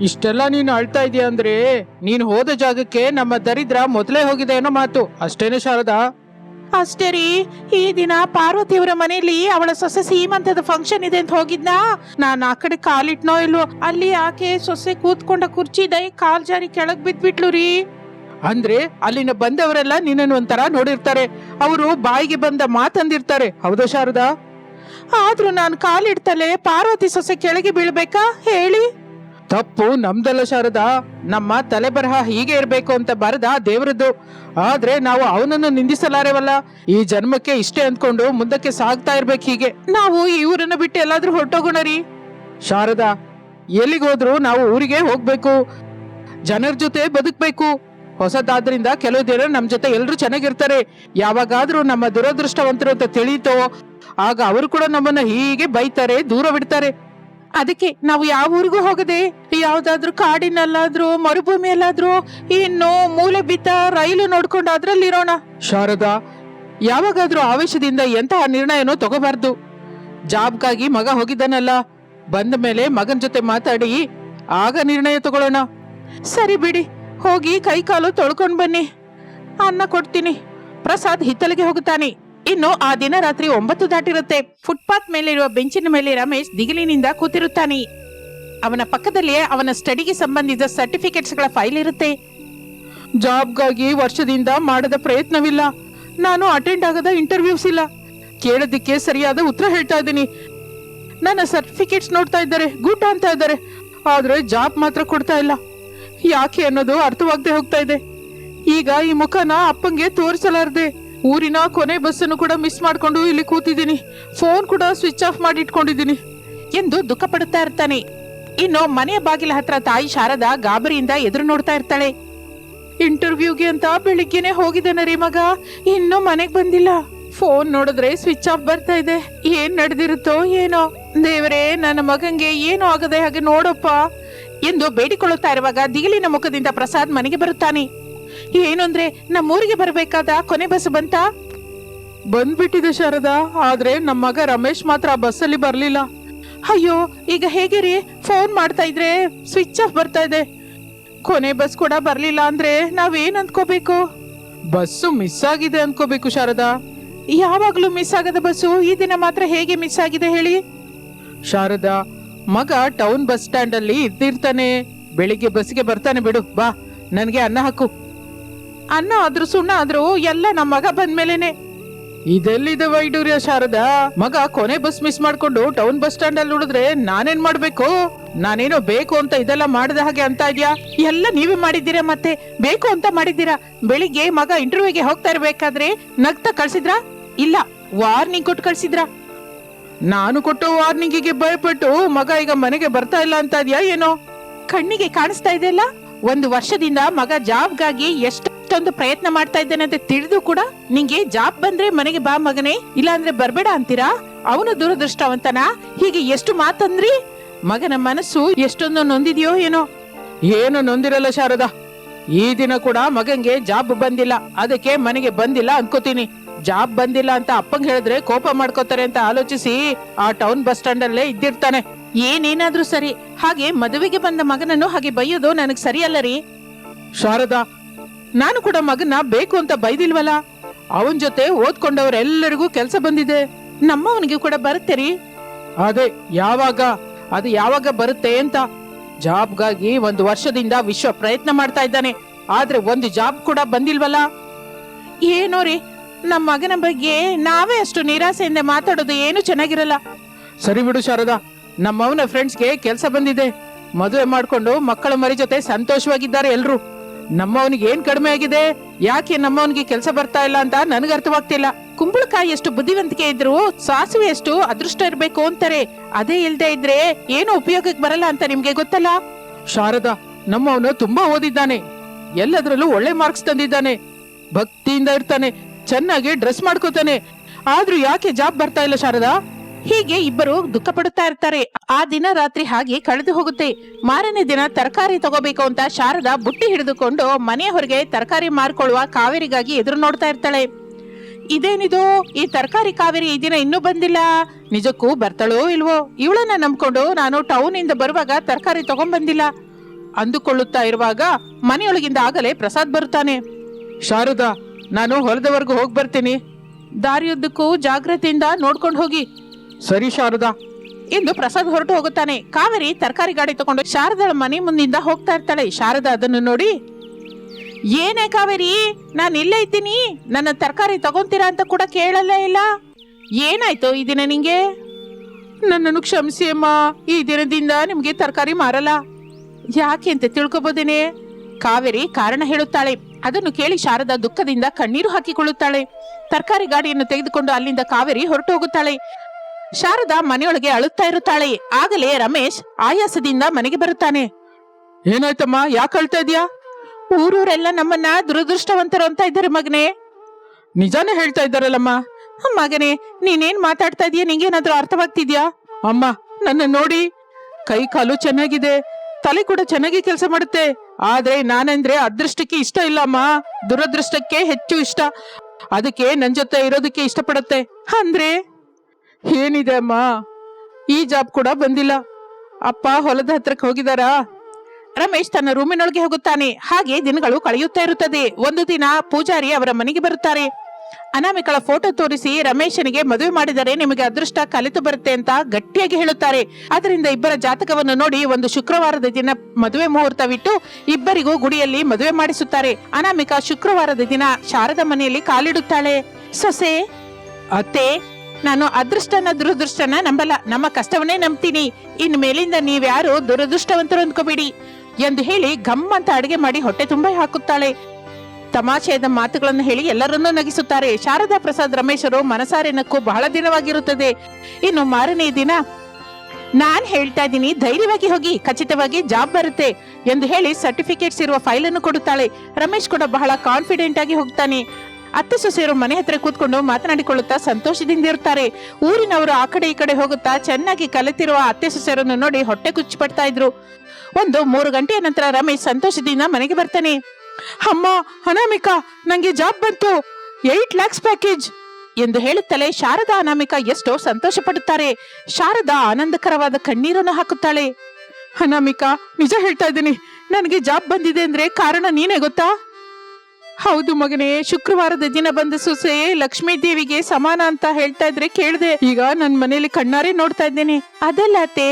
S2: ಇಷ್ಟೆಲ್ಲ ನೀನು ಅಳ್ತಾ ಇದೀಯ ಅಂದ್ರೆ ನೀನು ಹೋದ ಜಾಗಕ್ಕೆ ನಮ್ಮ ದರಿದ್ರ ಮೊದಲೇ ಹೋಗಿದೆ ಅನ್ನೋ ಮಾತು. ಅಷ್ಟೇನೆ ಶಾರದಾ?
S1: ಅಷ್ಟೇ ರೀ. ಈ ದಿನ ಪಾರ್ವತಿಯವರ ಮನೆಯಲ್ಲಿ ಅವಳ ಸೊಸೆ ಸೀಮಂತದ ಫಂಕ್ಷನ್ ಇದೆ ಅಂತ ಹೋಗಿದ್ನಾ? ನಾನು ಆ ಕಡೆ ಕಾಲಿಟ್ನೋ ಇಲ್ವೋ? ಅಲ್ಲಿ ಆಕೆ ಸೊಸೆ ಕೂತ್ಕೊಂಡ ಕುರ್ಚಿ ದೈ ಕಾಲ್ ಜಾರಿ ಕೆಳಗ್ ಬಿದ್ಬಿಟ್ಲು ರೀ.
S2: ಅಂದ್ರೆ ಅಲ್ಲಿನ ಬಂದವರೆಲ್ಲ ನಿನ್ನನ್ನು ಒಂಥರ ನೋಡಿರ್ತಾರೆ. ಅವರು ಬಾಯಿಗೆ ಬಂದ ಮಾತಂದಿರ್ತಾರೆ. ಹೌದಾ ಶಾರದಾ?
S1: ಆದ್ರೂ ನಾನು ಕಾಲಿಡ್ತಲೇ ಪಾರ್ವತಿ ಸೊಸೆ ಕೆಳಗೆ ಬೀಳ್ಬೇಕಾ? ಹೇಳಿ.
S2: ತಪ್ಪು ನಮ್ದಲ್ಲ ಶಾರದಾ. ನಮ್ಮ ತಲೆ ಬರಹ ಹೀಗೆ ಇರಬೇಕು ಅಂತ ಬರದ ದೇವರದ್ದು. ಆದ್ರೆ ನಾವು ಅವನನ್ನು ನಿಂದಿಸಲಾರೆವಲ್ಲ? ಈ ಜನ್ಮಕ್ಕೆ ಇಷ್ಟೇ ಅಂದ್ಕೊಂಡು ಮುಂದಕ್ಕೆ ಸಾಗ್ತಾ ಇರ್ಬೇಕು ಹೀಗೆ. ನಾವು ಈ ಊರನ್ನ ಬಿಟ್ಟು ಎಲ್ಲಾದ್ರೂ ಹೊರಟೋಗೋಣ ರೀ. ಶಾರದಾ ಎಲ್ಲಿಗೋದ್ರೂ ನಾವು ಊರಿಗೆ ಹೋಗ್ಬೇಕು. ಜನರ ಜೊತೆ ಬದುಕ್ಬೇಕು. ಹೊಸದಾದ್ರಿಂದ ಕೆಲವು ದಿನ ನಮ್ಮ ಜೊತೆ ಎಲ್ಲರೂ ಚೆನ್ನಾಗಿರ್ತಾರೆ. ಯಾವಾಗಾದ್ರೂ ನಮ್ಮ ದುರದೃಷ್ಟವಂತರು ಅಂತ ತಿಳಿತೋ, ಆಗ ಅವರು ಕೂಡ ನಮ್ಮನ್ನ ಹೀಗೆ ಬೈತಾರೆ, ದೂರ ಬಿಡ್ತಾರೆ. ಅದಕ್ಕೆ ನಾವು ಯಾವ ಊರಿಗೂ ಹೋಗದೆ, ಯಾವ್ದಾದ್ರು ಕಾಡಿನಲ್ಲಾದ್ರೂ, ಮರುಭೂಮಿಯಲ್ಲಾದ್ರೂ, ಇನ್ನು ಮೂಲೆ ಬಿದ್ದ ರೈಲು ನೋಡ್ಕೊಂಡು ಅದ್ರಲ್ಲಿರೋಣ. ಶಾರದಾ, ಯಾವಾಗಾದ್ರೂ ಆವೇಶದಿಂದ ಎಂತಹ ನಿರ್ಣಯನೂ ತಗೋಬಾರ್ದು. ಜಾಬ್ಗಾಗಿ ಮಗ ಹೋಗಿದ್ದಾನಲ್ಲ, ಬಂದ ಮೇಲೆ ಮಗನ ಜೊತೆ ಮಾತಾಡಿ, ಆಗ ನಿರ್ಣಯ ತಗೊಳ್ಳೋಣ. ಸರಿ ಬಿಡಿ. ಹೋಗಿ ಕೈಕಾಲು ತೊಳ್ಕೊಂಡ್ ಬನ್ನಿ. ಅನ್ನ ಕೊಡ್ತೀನಿ. ಪ್ರಸಾದ್ ಹಿತ್ತಲಿಗೆ ಹೋಗುತ್ತಾನೆ. ಇನ್ನು ಆ ದಿನ ರಾತ್ರಿ ಒಂಬತ್ತು ದಾಟಿರುತ್ತೆ. ಫುಟ್ಪಾತ್ ಮೇಲಿರುವ ಬೆಂಚಿನ ಮೇಲೆ ರಮೇಶ್ ದಿಗಿಲಿನಿಂದ ಕೂತಿರುತ್ತಾನೆ. ಅವನ ಪಕ್ಕದಲ್ಲಿಯೇ ಅವನ ಸ್ಟಡಿಗೆ ಸಂಬಂಧಿಸಿದ ಸರ್ಟಿಫಿಕೇಟ್ಸ್ಗಳ ಫೈಲ್ ಇರುತ್ತೆ. ಜಾಬ್ಗಾಗಿ ವರ್ಷದಿಂದ ಮಾಡದ ಪ್ರಯತ್ನವಿಲ್ಲ. ನಾನು ಅಟೆಂಡ್ ಆಗದ ಇಂಟರ್ವ್ಯೂಸ್ ಇಲ್ಲ. ಕೇಳೋದಕ್ಕೆ ಸರಿಯಾದ ಉತ್ತರ ಹೇಳ್ತಾ ಇದ್ದೀನಿ. ನನ್ನ ಸರ್ಟಿಫಿಕೇಟ್ಸ್ ನೋಡ್ತಾ ಇದ್ದಾರೆ. ಗುಡ್ ಅಂತ ಇದ್ದಾರೆ. ಆದರೆ ಜಾಬ್ ಮಾತ್ರ ಕೊಡ್ತಾ ಇಲ್ಲ. ಯಾಕೆ ಅನ್ನೋದು ಅರ್ಥವಾಗದೆ ಹೋಗ್ತಾ ಇದೆ. ಈಗ ಈ ಮುಖನ ಅಪ್ಪಂಗೆ ತೋರಿಸಲಾರ್ದೆ. ಊರಿನ ಕೊನೆ ಬಸ್ಸನ್ನು ಕೂಡ ಮಿಸ್ ಮಾಡ್ಕೊಂಡು ಇಲ್ಲಿ ಕೂತಿದ್ದೀನಿ. ಫೋನ್ ಕೂಡ ಸ್ವಿಚ್ ಆಫ್ ಮಾಡಿ ಇಟ್ಕೊಂಡಿದ್ದೀನಿ. ಎಂದು ದುಃಖ ಪಡುತ್ತಾ ಇರ್ತಾನೆ. ಇನ್ನು ಮನೆಯ ಬಾಗಿಲ ಹತ್ರ ತಾಯಿ ಶಾರದಾ ಗಾಬರಿಯಿಂದ ಎದುರು ನೋಡ್ತಾ ಇರ್ತಾಳೆ. ಇಂಟರ್ವ್ಯೂಗೆ ಅಂತ ಬೆಳಿಗ್ಗೆನೆ ಹೋಗಿದ್ದಾನೆ ರೀ ಮಗ. ಇನ್ನೂ ಮನೆಗೆ ಬಂದಿಲ್ಲ. ಫೋನ್ ನೋಡಿದ್ರೆ ಸ್ವಿಚ್ ಆಫ್ ಬರ್ತಾ ಇದೆ. ಏನ್ ನಡೆದಿರುತ್ತೋ ಏನೋ. ದೇವರೇ ನನ್ನ ಮಗಂಗೆ ಏನು ಆಗದೆ ಹಾಗೆ ನೋಡಪ್ಪ. ಎಂದು ಬೇಡಿಕೊಳ್ಳುತ್ತಾ ಇರುವಾಗ ದಿಗಿಲಿನ ಮುಖದಿಂದ ಪ್ರಸಾದ್ ಮನೆಗೆ ಬರುತ್ತಾನೆ. ಏನು ಅಂದ್ರೆ ನಮ್ಮೂರಿಗೆ ಬರಬೇಕಾದ ಕೊನೆ ಬಸ್ ಬಂತ? ಬಂದ್ಬಿಟ್ಟಿದೆ ಶಾರದಾ ಆದ್ರೆ ನಮ್ಮ ಮಗ ರಮೇಶ್ ಮಾತ್ರ ಬಸ್ಸಲ್ಲಿ ಬರ್ಲಿಲ್ಲ. ಅಯ್ಯೋ ಈಗ ಹೇಗೆ ರೀ? ಫೋನ್ ಮಾಡ್ತಾ ಇದ್ರೆ ಸ್ವಿಚ್ ಆಫ್ ಬರ್ತಾ ಇದೆ. ಕೊನೆ ಬಸ್ ಕೂಡ ಬರ್ಲಿಲ್ಲ ಅಂದ್ರೆ ನಾವೇನ್ ಅನ್ಕೋಬೇಕು ಬಸ್ಸು ಮಿಸ್ ಆಗಿದೆ ಅನ್ಕೋಬೇಕು ಶಾರದಾ. ಯಾವಾಗ್ಲೂ ಮಿಸ್ ಆಗದ ಬಸ್ಸು ಈ ದಿನ ಮಾತ್ರ ಹೇಗೆ ಮಿಸ್ ಆಗಿದೆ ಹೇಳಿ? ಶಾರದಾ ಮಗ ಟೌನ್ ಬಸ್ ಸ್ಟ್ಯಾಂಡ್ ಅಲ್ಲಿ ಇದ್ದಿರ್ತಾನೆ. ಬೆಳಿಗ್ಗೆ ಬಸ್ಗೆ ಬರ್ತಾನೆ ಬಿಡು, ಬಾ. ನನಗೆ ಅನ್ನ ಹಾಕು. ಅನ್ನ ಆದ್ರೂ ಸುಣ್ಣ ಆದ್ರೂ ಎಲ್ಲ ನಮ್ಮ ಮಗ ಬಂದ್ಮೇಲೆನೆ. ಇದೆಲ್ಲಿದೆ ವೈಡೂರ್ಯ ಶಾರದ? ಮಗ ಕೊನೆ ಬಸ್ ಮಿಸ್ ಮಾಡ್ಕೊಂಡು ಟೌನ್ ಬಸ್ ಸ್ಟ್ಯಾಂಡ್ ಅಲ್ಲಿ ಉಳಿದ್ರೆ ನಾನೇನ್ ಮಾಡ್ಬೇಕು? ನಾನೇನೋ ಬೇಕು ಅಂತ ಇದೆಲ್ಲ ಮಾಡಿದ ಹಾಗೆ ಅಂತ ಇದ್ಯಾ? ಎಲ್ಲ ನೀವೇ ಮಾಡಿದ್ದೀರಾ ಮತ್ತೆ? ಬೇಕು ಅಂತ ಮಾಡಿದ್ದೀರಾ? ಬೆಳಿಗ್ಗೆ ಮಗ ಇಂಟರ್ವ್ಯೂಗೆ ಹೋಗ್ತಾ ಇರ್ಬೇಕಾದ್ರೆ ನಗ್ತಾ ಕಳ್ಸಿದ್ರಾ? ಇಲ್ಲ ವಾರ್ನಿಂಗ್ ಕೊಟ್ಟು ಕಳ್ಸಿದ್ರಾ? ನಾನು ಕೊಟ್ಟ ವಾರ್ನಿಂಗಿಗೆ ಭಯಪಟ್ಟು ಮಗ ಈಗ ಮನೆಗೆ ಬರ್ತಾ ಇಲ್ಲ ಅಂತ ಇದ್ಯಾ ಏನೋ? ಕಣ್ಣಿಗೆ ಕಾಣಿಸ್ತಾ ಇದೆಯಲ್ಲ? ಒಂದು ವರ್ಷದಿಂದ ಮಗ ಜಾಬ್ಗಾಗಿ ಎಷ್ಟೊಂದು ಪ್ರಯತ್ನ ಮಾಡ್ತಾ ಇದ್ದಾನೆ ಅಂತ ತಿಳಿದು ಕೂಡ ನಿಂಗೆ ಜಾಬ್ ಬಂದ್ರೆ ಮನೆಗೆ ಬಾ ಮಗನೇ ಇಲ್ಲ ಅಂದ್ರೆ ಬರ್ಬೇಡ ಅಂತೀರಾ? ಅವನು ದುರದೃಷ್ಟವಂತನ? ಹೀಗೆ ಎಷ್ಟು ಮಾತಂದ್ರಿ? ಮಗನ ಮನಸ್ಸು ಎಷ್ಟೊಂದು ನೊಂದಿದೆಯೋ ಏನೋ? ಏನು ನೊಂದಿರಲ್ಲ ಶಾರದಾ? ಈ ದಿನ ಕೂಡ ಮಗಂಗೆ ಜಾಬ್ ಬಂದಿಲ್ಲ ಅದಕ್ಕೆ ಮನೆಗೆ ಬಂದಿಲ್ಲ ಅನ್ಕೋತೀನಿ. ಜಾಬ್ ಬಂದಿಲ್ಲ ಅಂತ ಅಪ್ಪಂಗ್ ಹೇಳಿದ್ರೆ ಕೋಪ ಮಾಡ್ಕೋತಾರೆ ಅಂತ ಆಲೋಚಿಸಿ ಆ ಟೌನ್ ಬಸ್ ಸ್ಟ್ಯಾಂಡ್ ಅಲ್ಲೇ ಇದ್ದಿರ್ತಾನೆ. ಏನೇನಾದ್ರೂ ಸರಿ. ಹಾಗೆ ಮದುವೆಗೆ ಬಂದ ಮಗನನ್ನು ಹಾಗೆ ಬೈಯೋದು ನನಗ್ ಸರಿಯಲ್ಲ ರೀ. ಶಾರದಾ, ನಾನು ಕೂಡ ಮಗನ ಬೇಕು ಅಂತ ಬೈದಿಲ್ವಲ್ಲ? ಅವನ್ ಜೊತೆ ಓದ್ಕೊಂಡವರೆಲ್ಲರಿಗೂ ಕೆಲಸ ಬಂದಿದೆ. ನಮ್ಮವನಿಗೆ ಕೂಡ ಬರುತ್ತೆ ರೀ. ಅದೇ ಯಾವಾಗ? ಅದು ಯಾವಾಗ ಬರುತ್ತೆ ಅಂತ? ಜಾಬ್ಗಾಗಿ ಒಂದು ವರ್ಷದಿಂದ ವಿಶ್ವ ಪ್ರಯತ್ನ ಮಾಡ್ತಾ ಇದ್ದಾನೆ. ಆದ್ರೆ ಒಂದು ಜಾಬ್ ಕೂಡ ಬಂದಿಲ್ವಲ್ಲ? ಏನೋ ರೀ. ನಮ್ಮ ಮಗನ ಬಗ್ಗೆ ನಾವೇ ಅಷ್ಟು ನಿರಾಸೆಯಿಂದ ಮಾತಾಡೋದು ಏನು ಚೆನ್ನಾಗಿರಲ್ಲ. ಸರಿ ಬಿಡು ಶಾರದಾ ನಮ್ಮವನ ಫ್ರೆಂಡ್ಸ್ಗೆ ಕೆಲಸ ಬಂದಿದೆ. ಮದುವೆ ಮಾಡ್ಕೊಂಡು ಮಕ್ಕಳ ಮರಿ ಜೊತೆ ಸಂತೋಷವಾಗಿದ್ದಾರೆ ಎಲ್ರು. ನಮ್ಮವನಿಗೆ ಏನ್ ಕಡಿಮೆ ಆಗಿದೆ? ಯಾಕೆ ನಮ್ಮವನಿಗೆ ಕೆಲಸ ಬರ್ತಾ ಇಲ್ಲ ಅಂತ ನನಗೆ ಅರ್ಥವಾಗ್ತಿಲ್ಲ. ಕುಂಬಳಕಾಯಿ ಎಷ್ಟು ಬುದ್ಧಿವಂತಿಕೆ ಇದ್ರು ಸಾಸಿವೆ ಎಷ್ಟು ಅದೃಷ್ಟ ಇರ್ಬೇಕು ಅಂತಾರೆ. ಅದೇ ಇಲ್ದೇ ಇದ್ರೆ ಏನು ಉಪಯೋಗಕ್ಕೆ ಬರಲ್ಲ ಅಂತ ನಿಮ್ಗೆ ಗೊತ್ತಲ್ಲ? ಶಾರದಾ ನಮ್ಮವನು ತುಂಬಾ ಓದಿದ್ದಾನೆ. ಎಲ್ಲದರಲ್ಲೂ ಒಳ್ಳೆ ಮಾರ್ಕ್ಸ್ ತಂದಿದ್ದಾನೆ. ಭಕ್ತಿಯಿಂದ ಇರ್ತಾನೆ. ಚೆನ್ನಾಗಿ ಡ್ರೆಸ್ ಮಾಡ್ಕೋತಾನೆ. ಆದ್ರೂ ಯಾಕೆ ಜಾಬ್ ಬರ್ತಾ ಇಲ್ಲ ಶಾರದಾ? ಹೀಗೆ ಇಬ್ಬರು ದುಃಖ ಪಡುತ್ತಾ ಇರ್ತಾರೆ. ಆ ದಿನ ರಾತ್ರಿ ಹಾಗೆ ಕಳೆದು ಹೋಗುತ್ತೆ. ಮಾರನೇ ದಿನ ತರಕಾರಿ ತಗೋಬೇಕು ಅಂತ ಶಾರದಾ ಬುಟ್ಟಿ ಹಿಡಿದುಕೊಂಡು ಮನೆಯ ಹೊರಗೆ ತರಕಾರಿ ಮಾರ್ಕೊಳ್ಳುವ ಕಾವೇರಿಗಾಗಿ ಎದುರು ನೋಡ್ತಾ ಇರ್ತಾಳೆ. ಇದೇನಿದು? ಈ ತರಕಾರಿ ಕಾವೇರಿ ಈ ದಿನ ಇನ್ನೂ ಬಂದಿಲ್ಲ. ನಿಜಕ್ಕೂ ಬರ್ತಾಳೋ ಇಲ್ವೋ? ಇವಳನ್ನ ನಂಬ್ಕೊಂಡು ನಾನು ಟೌನ್ ಇಂದ ಬರುವಾಗ ತರಕಾರಿ ತಗೊಂಡ್ಬಂದಿಲ್ಲ ಅಂದುಕೊಳ್ಳುತ್ತಾ ಇರುವಾಗ ಮನೆಯೊಳಗಿಂದ ಆಗಲೇ ಪ್ರಸಾದ್ ಬರುತ್ತಾನೆ. ಶಾರದಾ ನಾನು ಹೊಲದವರೆಗೂ ಹೋಗಿ ಬರ್ತೀನಿ. ದಾರಿಯುದ್ದಕ್ಕೂ ಜಾಗ್ರತೆಯಿಂದ ನೋಡ್ಕೊಂಡು ಹೋಗಿ. ಸರಿ ಶಾರದಾ. ಎಂದು ಪ್ರಸಾದ್ ಹೊರಟು ಹೋಗುತ್ತಾನೆ. ಕಾವೇರಿ ತರಕಾರಿ ಗಾಡಿ ತಗೊಂಡು ಶಾರದಳ ಮನೆ ಮುಂದಿಂದ ಹೋಗ್ತಾ ಇರ್ತಾಳೆ. ಶಾರದಾ ಅದನ್ನು ನೋಡಿ ಏನೇ ಕಾವೇರಿ ನಾನು ಇಲ್ಲೇ ಇದ್ದೀನಿ. ನನ್ನ ತರಕಾರಿ ತಗೊಂತೀರಾ ಅಂತ ಕೂಡ ಕೇಳಲ್ಲ ಇಲ್ಲ. ಏನಾಯ್ತು ಈ ದಿನ ನಿಂಗೆ? ನನ್ನನ್ನು ಕ್ಷಮಿಸಿ ಅಮ್ಮ. ಈ ದಿನದಿಂದ ನಿಮಗೆ ತರಕಾರಿ ಮಾರಲ್ಲ.
S1: ಯಾಕೆ ಅಂತ ತಿಳ್ಕೊಬೋದೇನೆ? ಕಾವೇರಿ ಕಾರಣ ಹೇಳುತ್ತಾಳೆ. ಅದನ್ನು ಕೇಳಿ ಶಾರದಾ ದುಃಖದಿಂದ ಕಣ್ಣೀರು ಹಾಕಿಕೊಳ್ಳುತ್ತಾಳೆ. ತರಕಾರಿ ಗಾಡಿಯನ್ನು ತೆಗೆದುಕೊಂಡು ಅಲ್ಲಿಂದ ಕಾವೇರಿ ಹೊರಟು ಹೋಗುತ್ತಾಳೆ ಶಾರದಾ ಮನೆಯೊಳಗೆ ಅಳುತ್ತಾ ಇರುತ್ತಾಳೆ. ಆಗಲೇ ರಮೇಶ್ ಆಯಾಸದಿಂದ ಮನೆಗೆ ಬರುತ್ತಾನೆ.
S2: ಏನಾಯ್ತಮ್ಮ, ಯಾಕೆ ಅಳ್ತಾ ಇದೆಯಾ
S1: ಊರೂರೆಲ್ಲ ನಮ್ಮನ್ನ ದುರದೃಷ್ಟವಂತರು ಅಂತ ಇದ್ದಾರೆ ಮಗನೇ.
S2: ನಿಜಾನೇ ಹೇಳ್ತಾ ಇದ್ದಾರಲ್ಲಮ್ಮ.
S1: ಮಗನೇ, ನೀನೇನ್ ಮಾತಾಡ್ತಾ ಇದೀಯ ನಿಂಗೇನಾದ್ರೂ ಅರ್ಥವಾಗ್ತಿದ್ಯಾ?
S2: ಅಮ್ಮ, ನನ್ನ ನೋಡಿ, ಕೈ ಕಾಲು ಚೆನ್ನಾಗಿದೆ, ತಲೆ ಕೂಡ ಚೆನ್ನಾಗಿ ಕೆಲಸ ಮಾಡುತ್ತೆ. ಆದ್ರೆ ನಾನಂದ್ರೆ ಅದೃಷ್ಟಕ್ಕೆ ಇಷ್ಟ ಇಲ್ಲಮ್ಮ. ದುರದೃಷ್ಟಕ್ಕೆ ಹೆಚ್ಚು ಇಷ್ಟ. ಅದಕ್ಕೆ ನನ್ ಜೊತೆ ಇರೋದಕ್ಕೆ ಇಷ್ಟಪಡುತ್ತೆ. ಅಂದ್ರೆ? ಏನಿದೆ ಅಮ್ಮ? ಈ ಜಾಬ್ ಕೂಡ ಬಂದಿಲ್ಲ. ಅಪ್ಪ ಹೊಲದ ಹತ್ರಕ್ಕೆ ಹೋಗಿದಾರಾ?
S1: ರಮೇಶ್ ತನ್ನ ರೂಮಿನೊಳಗೆ ಹೋಗುತ್ತಾನೆ. ಹಾಗೆ ದಿನಗಳು ಕಳೆಯುತ್ತಾ ಇರುತ್ತದೆ. ಒಂದು ದಿನ ಪೂಜಾರಿ ಅವರ ಮನೆಗೆ ಬರುತ್ತಾರೆ. ಅನಾಮಿಕಳ ಫೋಟೋ ತೋರಿಸಿ ರಮೇಶನಿಗೆ ಮದುವೆ ಮಾಡಿದರೆ ನಿಮಗೆ ಅದೃಷ್ಟ ಕಲಿತು ಬರುತ್ತೆ ಅಂತ ಗಟ್ಟಿಯಾಗಿ ಹೇಳುತ್ತಾರೆ. ಅದರಿಂದ ಇಬ್ಬರ ಜಾತಕವನ್ನು ನೋಡಿ ಒಂದು ಶುಕ್ರವಾರದ ದಿನ ಮದುವೆ ಮುಹೂರ್ತವಿಟ್ಟು ಇಬ್ಬರಿಗೂ ಗುಡಿಯಲ್ಲಿ ಮದುವೆ ಮಾಡಿಸುತ್ತಾರೆ. ಅನಾಮಿಕ ಶುಕ್ರವಾರದ ದಿನ ಶಾರದ ಮನೆಯಲ್ಲಿ ಕಾಲಿಡುತ್ತಾಳೆ. ಸೊಸೆ, ಅತ್ತೆ, ನಾನು ಅದೃಷ್ಟನ ದುರದೃಷ್ಟನ ನಂಬಲ್ಲ. ನಮ್ಮ ಕಷ್ಟವನ್ನೇ ನಂಬ್ತೀನಿ. ಇನ್ ಮೇಲಿಂದ ನೀವ್ಯಾರು ದುರದೃಷ್ಟವಂತರು ಅಂದ್ಕೋಬೇಡಿ ಎಂದು ಹೇಳಿ ಗಮ್ ಅಂತ ಅಡಿಗೆ ಮಾಡಿ ಹೊಟ್ಟೆ ತುಂಬಾ ಹಾಕುತ್ತಾಳೆ. ತಮಾಷೆಯಾದ ಮಾತುಗಳನ್ನು ಹೇಳಿ ಎಲ್ಲರನ್ನೂ ನಗಿಸುತ್ತಾರೆ. ಶಾರದಾ ಪ್ರಸಾದ್ ರಮೇಶರು ಮನಸಾರೆ ನಕ್ಕು ಬಹಳ ದಿನವಾಗಿರುತ್ತದೆ. ಇನ್ನು ಮಾರನೇ ದಿನ ನಾನ್ ಹೇಳ್ತಾ ಇದ್ದೀನಿ, ಧೈರ್ಯವಾಗಿ ಹೋಗಿ, ಖಚಿತವಾಗಿ ಜಾಬ್ ಬರುತ್ತೆ ಎಂದು ಹೇಳಿ ಸರ್ಟಿಫಿಕೇಟ್ಸ್ ಇರುವ ಫೈಲ್ ಅನ್ನು ಕೊಡುತ್ತಾಳೆ. ರಮೇಶ್ ಕೂಡ ಬಹಳ ಕಾನ್ಫಿಡೆಂಟ್ ಆಗಿ ಹೋಗ್ತಾನೆ. ಅತ್ತೆ ಸೊಸೆಯರು ಮನೆ ಹತ್ರ ಕೂತ್ಕೊಂಡು ಮಾತನಾಡಿಕೊಳ್ಳುತ್ತಾ ಸಂತೋಷದಿಂದ ಇರ್ತಾರೆ ಊರಿನವರು ಆ ಕಡೆ ಈ ಕಡೆ ಹೋಗುತ್ತಾ ಚೆನ್ನಾಗಿ ಕಲಿತಿರುವ ಅತ್ತೆ ಸೊಸೆಯರನ್ನು ನೋಡಿ ಹೊಟ್ಟೆ ಕುಚ್ಚಿಪಡ್ತಾ ಇದ್ರು. ಒಂದು ಮೂರು ಗಂಟೆಯ ನಂತರ ರಮೇಶ್ ಸಂತೋಷದಿಂದ ಮನೆಗೆ ಬರ್ತಾನೆ.
S2: ಅಮ್ಮ, ಅನಾಮಿಕ, ನಂಗೆ ಜಾಬ್ ಬಂತು.
S1: ಏಟ್ ಲ್ಯಾಕ್ಸ್ ಪ್ಯಾಕೇಜ್ ಎಂದು ಹೇಳುತ್ತಲೇ ಶಾರದಾ, ಅನಾಮಿಕಾ ಎಷ್ಟೋ ಸಂತೋಷ ಪಡುತ್ತಾರೆ ಶಾರದಾ ಆನಂದಕರವಾದ ಕಣ್ಣೀರನ್ನು ಹಾಕುತ್ತಾಳೆ.
S2: ಅನಾಮಿಕಾ, ನಿಜ ಹೇಳ್ತಾ ಇದ್ದೀನಿ, ನನಗೆ ಜಾಬ್ ಬಂದಿದೆ ಅಂದ್ರೆ ಕಾರಣ ನೀನೇ ಗೊತ್ತಾ? ಹೌದು ಮಗನೇ, ಶುಕ್ರವಾರದ ದಿನ ಬಂದ ಸೊಸೆ ಲಕ್ಷ್ಮೀ ದೇವಿಗೆ ಸಮಾನ ಅಂತ ಹೇಳ್ತಾ ಇದ್ರೆ ಕೇಳ್ದೆ, ಈಗ ನನ್ ಮನೇಲಿ ಕಣ್ಣಾರೆ ನೋಡ್ತಾ ಇದ್ದೇನೆ.
S1: ಅದೆಲ್ಲ ಅತ್ತೆ,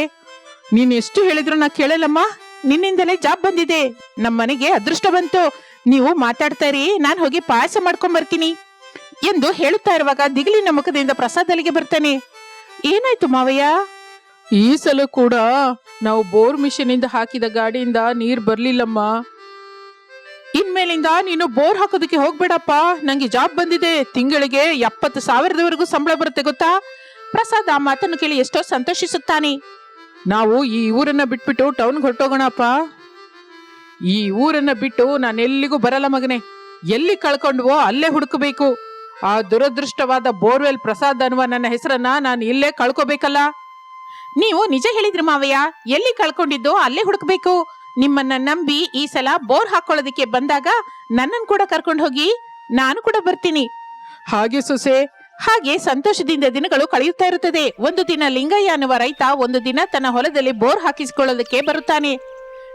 S2: ನೀನ್ ಎಷ್ಟು ಹೇಳಿದ್ರು ನಾ ಕೇಳಲ್ಲಮ್ಮ?
S1: ನಿನ್ನಿಂದಲೇ ಜಾಬ್ ಬಂದಿದೆ. ನಮ್ಮನೆಗೆ ಅದೃಷ್ಟ ಬಂತು. ನೀವು ಮಾತಾಡ್ತಾ ಇರಿ ನಾನು ಹೋಗಿ ಪಾಯಸ ಮಾಡ್ಕೊಂಡ್ ಬರ್ತೀನಿ. ಎಂದು ಹೇಳುತ್ತಾ ಇರುವಾಗ ದಿಗಿಲಿನ ಮುಖದಿಂದ ಪ್ರಸಾದ್ ಅಲ್ಲಿಗೆ ಬರ್ತಾನೆ. ಏನಾಯ್ತು ಮಾವಯ್ಯ?
S2: ಈ ಸಲ ಕೂಡ ನಾವು ಬೋರ್ ಮಿಷನ್ ಇಂದ ಹಾಕಿದ ಗಾಡಿಯಿಂದ ನೀರ್ ಬರ್ಲಿಲ್ಲಮ್ಮ.
S1: ಇನ್ಮೇಲಿಂದ ನೀನು ಬೋರ್ ಹಾಕೋದಕ್ಕೆ ಹೋಗ್ಬೇಡಪ್ಪ. ನಂಗೆ ಜಾಬ್ ಬಂದಿದೆ. ತಿಂಗಳಿಗೆ ಎಪ್ಪತ್ತು ಸಾವಿರದವರೆಗೂ ಸಂಬಳ ಬರುತ್ತೆ ಗೊತ್ತಾ? ಪ್ರಸಾದ್ ಆ ಮಾತನ್ನು ಕೇಳಿ ಎಷ್ಟೋ ಸಂತೋಷಿಸುತ್ತಾನೆ.
S2: ನಾವು ಈ ಊರನ್ನ ಬಿಟ್ಬಿಟ್ಟು ಟೌನ್ಗೆ ಹೊರಟೋಗೋಣಪ್ಪ. ಈ ಊರನ್ನ ಬಿಟ್ಟು ನಾನು ಎಲ್ಲಿಗೂ ಬರಲ್ಲ ಮಗನೇ. ಎಲ್ಲಿ ಕಳ್ಕೊಂಡ್ವೋ ಅಲ್ಲೇ ಹುಡುಕಬೇಕು. ಆ ದುರದೃಷ್ಟವಾದ ಬೋರ್ವೆಲ್ ಪ್ರಸಾದ್ ಅನ್ನುವ ನನ್ನ ಹೆಸರನ್ನ ನಾನು ಇಲ್ಲೇ ಕಳ್ಕೋಬೇಕಲ್ಲ?
S1: ನೀವು ನಿಜ ಹೇಳಿದ್ರಿ ಮಾವಯ್ಯ, ಎಲ್ಲಿ ಕಳ್ಕೊಂಡಿದ್ದೋ ಅಲ್ಲೇ ಹುಡುಕ್ಬೇಕು. ನಿಮ್ಮನ್ನ ನಂಬಿ ಈ ಸಲ ಬೋರ್ ಹಾಕೊಳ್ಳೋದಕ್ಕೆ ಬಂದಾಗ ನನ್ನನ್ನು ಕೂಡ ಕರ್ಕೊಂಡು ಹೋಗಿ ನಾನು ಕೂಡ ಬರ್ತೀನಿ.
S2: ಹಾಗೆ ಸೊಸೆ
S1: ಹಾಗೆ ಸಂತೋಷದಿಂದ ದಿನಗಳು ಕಳೆಯುತ್ತಾ ಇರುತ್ತದೆ. ಒಂದು ದಿನ ಲಿಂಗಯ್ಯ ಅನ್ನುವ ರೈತ ಒಂದು ದಿನ ತನ್ನ ಹೊಲದಲ್ಲಿ ಬೋರ್ ಹಾಕಿಸಿಕೊಳ್ಳೋದಕ್ಕೆ ಬರುತ್ತಾನೆ.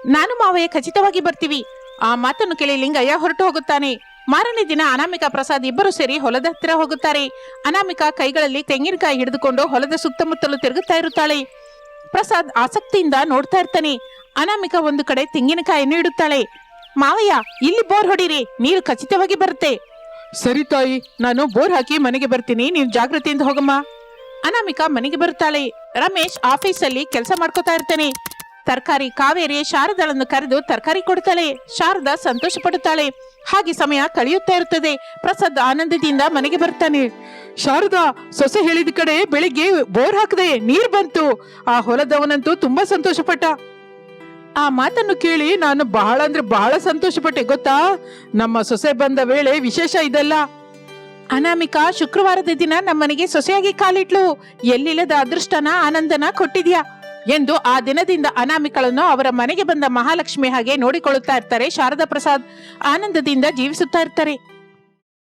S1: ನಾನು ಮಾವಯ್ಯ ಖಚಿತವಾಗಿ ಬರ್ತೀವಿ. ಆ ಮಾತನ್ನು ಕೇಳಿ ಲಿಂಗಯ್ಯ ಹೊರಟು ಹೋಗುತ್ತಾನೆ. ಮಾರನೇ ದಿನ ಅನಾಮಿಕಾ ಪ್ರಸಾದ್ ಇಬ್ಬರು ಸೇರಿ ಹೊಲದ ಹತ್ತಿರ ಹೋಗುತ್ತಾರೆ. ಅನಾಮಿಕಾ ಕೈಗಳಲ್ಲಿ ತೆಂಗಿನಕಾಯಿ ಹಿಡಿದುಕೊಂಡು ಹೊಲದ ಸುತ್ತಮುತ್ತಲು ತಿರುಗುತ್ತಾ ಇರುತ್ತಾಳೆ. ಪ್ರಸಾದ್ ಆಸಕ್ತಿಯಿಂದ ನೋಡ್ತಾ ಇರ್ತಾನೆ. ಅನಾಮಿಕಾ ಒಂದು ಕಡೆ ತೆಂಗಿನಕಾಯಿಯನ್ನು ಇಡುತ್ತಾಳೆ. ಮಾವಯ್ಯ, ಇಲ್ಲಿ ಬೋರ್ ಹೊಡಿರಿ. ನೀರು ಖಚಿತವಾಗಿ ಬರುತ್ತೆ.
S2: ಸರಿ ತಾಯಿ, ನಾನು ಬೋರ್ ಹಾಕಿ ಮನೆಗೆ ಬರ್ತೀನಿ. ನೀವು
S1: ಜಾಗೃತಿಯಿಂದ ಹೋಗಮ್ಮ. ಅನಾಮಿಕಾ ಮನೆಗೆ ಬರುತ್ತಾಳೆ. ರಮೇಶ್ ಆಫೀಸಲ್ಲಿ ಕೆಲಸ ಮಾಡ್ಕೋತಾ ಇರ್ತಾನೆ. ತರಕಾರಿ ಕಾವೇರಿ ಶಾರದಳನ್ನು ಕರೆದು ತರಕಾರಿ ಕೊಡ್ತಾಳೆ. ಶಾರದಾ ಸಂತೋಷ ಪಡುತ್ತಾಳೆ ಹಾಗೆ ಸಮಯ ಕಳೆಯುತ್ತಾ ಇರುತ್ತದೆ. ಪ್ರಸಾದ್ ಆನಂದದಿಂದ ಮನೆಗೆ ಬರ್ತಾನೆ.
S2: ಶಾರದಾ, ಸೊಸೆ ಹೇಳಿದ ಕಡೆ ಬೆಳಿಗ್ಗೆ ಬೋರ್ ಹಾಕದೆ ನೀರ್ ಬಂತು. ಆ ಹೊಲದವನಂತೂ ತುಂಬಾ ಸಂತೋಷಪಟ್ಟ. ಆ ಮಾತನ್ನು ಕೇಳಿ ನಾನು ಬಹಳ ಅಂದ್ರೆ ಬಹಳ ಸಂತೋಷಪಟ್ಟೆ, ಗೊತ್ತಾ? ನಮ್ಮ ಸೊಸೆ ಬಂದ ವೇಳೆ ವಿಶೇಷ ಇದೆಲ್ಲ.
S1: ಅನಾಮಿಕಾ ಶುಕ್ರವಾರದ ದಿನ ನಮ್ಮನೆಗೆ ಸೊಸೆಯಾಗಿ ಕಾಲಿಟ್ಲು. ಎಲ್ಲಿಲ್ಲದ ಅದೃಷ್ಟನ, ಆನಂದನ ಕೊಟ್ಟಿದ್ಯಾ? ಎಂದು ಆ ದಿನದಿಂದ ಅನಾಮಿಕಳನ್ನು ಅವರ ಮನೆಗೆ ಬಂದ ಮಹಾಲಕ್ಷ್ಮಿ ಹಾಗೆ ನೋಡಿಕೊಳ್ಳುತ್ತಾ ಇರ್ತಾರೆ ಶಾರದಾ ಪ್ರಸಾದ್. ಆನಂದದಿಂದ ಜೀವಿಸುತ್ತಾ ಇರ್ತಾರೆ.